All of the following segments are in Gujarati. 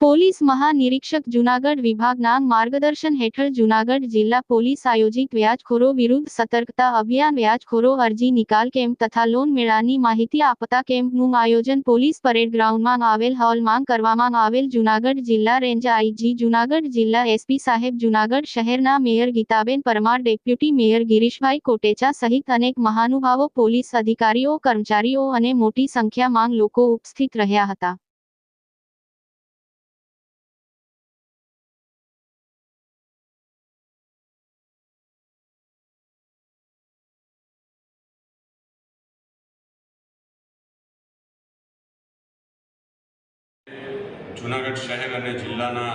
પોલીસ મહાનિરીક્ષક જુનાગઢ વિભાગના માર્ગદર્શન હેઠળ જુનાગઢ જિલ્લા પોલીસ આયોજિત વ્યાજખોરો વિરુદ્ધ સતર્કતા અભિયાન વ્યાજખોરો અરજી નિકાલ કેમ્પ તથા લોન મેળાની માહિતી આપતા કેમ્પનું આયોજન પોલીસ પરેડ ગ્રાઉન્ડમાં આવેલ હોલમાં કરવામાં આવેલ જુનાગઢ જિલ્લા રેન્જ આઈજી, જુનાગઢ જિલ્લા એસપી સાહેબ, જુનાગઢ શહેરના mayor Gitaben Parmar, deputy mayor Girishbhai Kotecha સહિત અનેક મહાનુભાવો, પોલીસ અધિકારીઓ, કર્મચારીઓ અને મોટી સંખ્યામાં લોકો ઉપસ્થિત રહ્યા હતા. જૂનાગઢ શહેર અને જિલ્લાના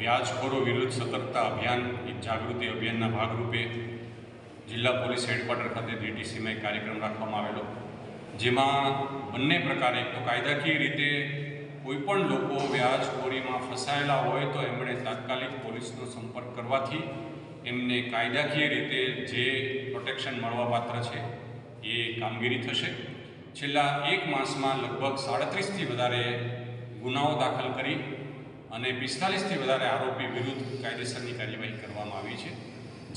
વ્યાજખોરો વિરુદ્ધ સતર્કતા અભિયાન જાગૃતિ અભિયાનના ભાગરૂપે જિલ્લા પોલીસ હેડક્વાર્ટર ખાતે ડીટીસીમાં એક કાર્યક્રમ રાખવામાં આવેલો. જેમાં બંને પ્રકારે તો કાયદાકીય રીતે કોઈપણ લોકો વ્યાજખોરીમાં ફસાયેલા હોય તો એમણે તાત્કાલિક પોલીસનો સંપર્ક કરવાથી એમને કાયદાકીય રીતે જે પ્રોટેક્શન મળવાપાત્ર છે એ કામગીરી થશે. છેલ્લા એક માસમાં લગભગ સાડત્રીસથી વધારે ગુનાઓ દાખલ કરી અને પિસ્તાલીસથી વધારે આરોપી વિરુદ્ધ કાયદેસરની કાર્યવાહી કરવામાં આવી છે.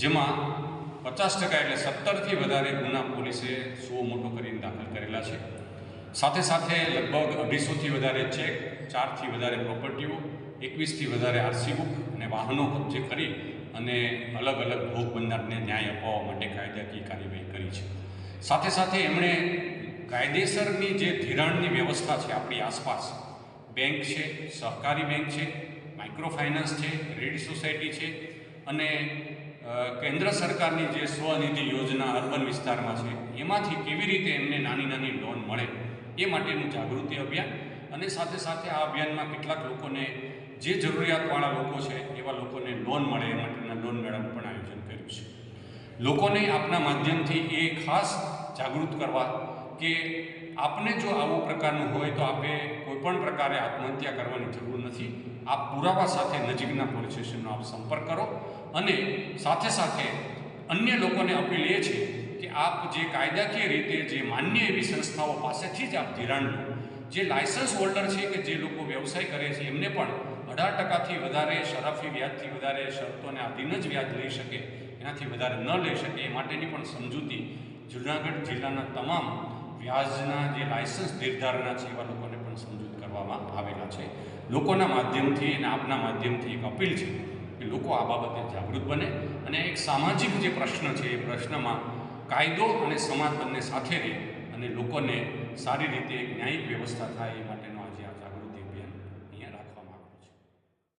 જેમાં પચાસ ટકા એટલે સત્તરથી વધારે ગુના પોલીસે સો મોટો કરીને દાખલ કરેલા છે. સાથે સાથે લગભગ અઢીસોથી વધારે ચેક, ચારથી વધારે પ્રોપર્ટીઓ, એકવીસથી વધારે આરસી બુક અને વાહનો કબજે કરી અને અલગ અલગ ભોગ બનનારને ન્યાય અપાવવા માટે કાયદાકીય કાર્યવાહી કરી છે. સાથે સાથે એમણે કાયદેસરની જે ધિરાણની વ્યવસ્થા છે આપણી આસપાસ બેંક છે, સહકારી બેંક છે માઇક્રો ફાઇનાન્સ છે રેડ સોસાયટી છે અને કેન્દ્ર સરકારની જે સ્વનિધિ યોજના અર્બન વિસ્તારમાં છે, એમાંથી કેવી રીતે એમને નાની નાની લોન મળે, એ માટેનું જાગૃતિ અભિયાન અને સાથે સાથે આ અભિયાનમાં કેટલાક લોકોને જે જરૂરિયાતવાળા લોકો છે, એવા લોકોને લોન મળે, એ માટેના લોન મેળાનું પણ આયોજન કર્યું છે. લોકોને આપના માધ્યમથી એ ખાસ જાગૃત કરવા કે આપને જો આવું પ્રકારનું હોય તો આપે કોઈપણ પ્રકારે આત્મહત્યા કરવાની જરૂર નથી. આપ પુરાવા સાથે નજીકના પોલીસ સ્ટેશનનો આપ સંપર્ક કરો અને સાથે સાથે અન્ય લોકોને અપીલ એ છે કે આપ જે કાયદાકીય રીતે જે માન્ય એવી સંસ્થાઓ પાસેથી જ આપ ધિરાણ લો. જે લાયસન્સ હોલ્ડર છે કે જે લોકો વ્યવસાય કરે છે, એમને પણ અઢાર ટકાથી વધારે શરાફી વ્યાજથી વધારે શરતોને આધીન જ વ્યાજ લઈ શકે, એનાથી વધારે ન લઈ શકે એ માટેની પણ સમજૂતી જુનાગઢ જિલ્લાના તમામ વ્યાજના જે લાયસન્સ નિર્ધારણા છે, એવા લોકોને પણ સમજૂત કરવામાં આવેલા છે. લોકોના માધ્યમથી અને આપના માધ્યમથી એક અપીલ છે કે લોકો આ બાબતે જાગૃત બને અને એક સામાજિક જે પ્રશ્ન છે, એ પ્રશ્નમાં કાયદો અને સમાજ બંને સાથે રહે અને લોકોને સારી રીતે એક ન્યાયિક વ્યવસ્થા થાય એ માટેનો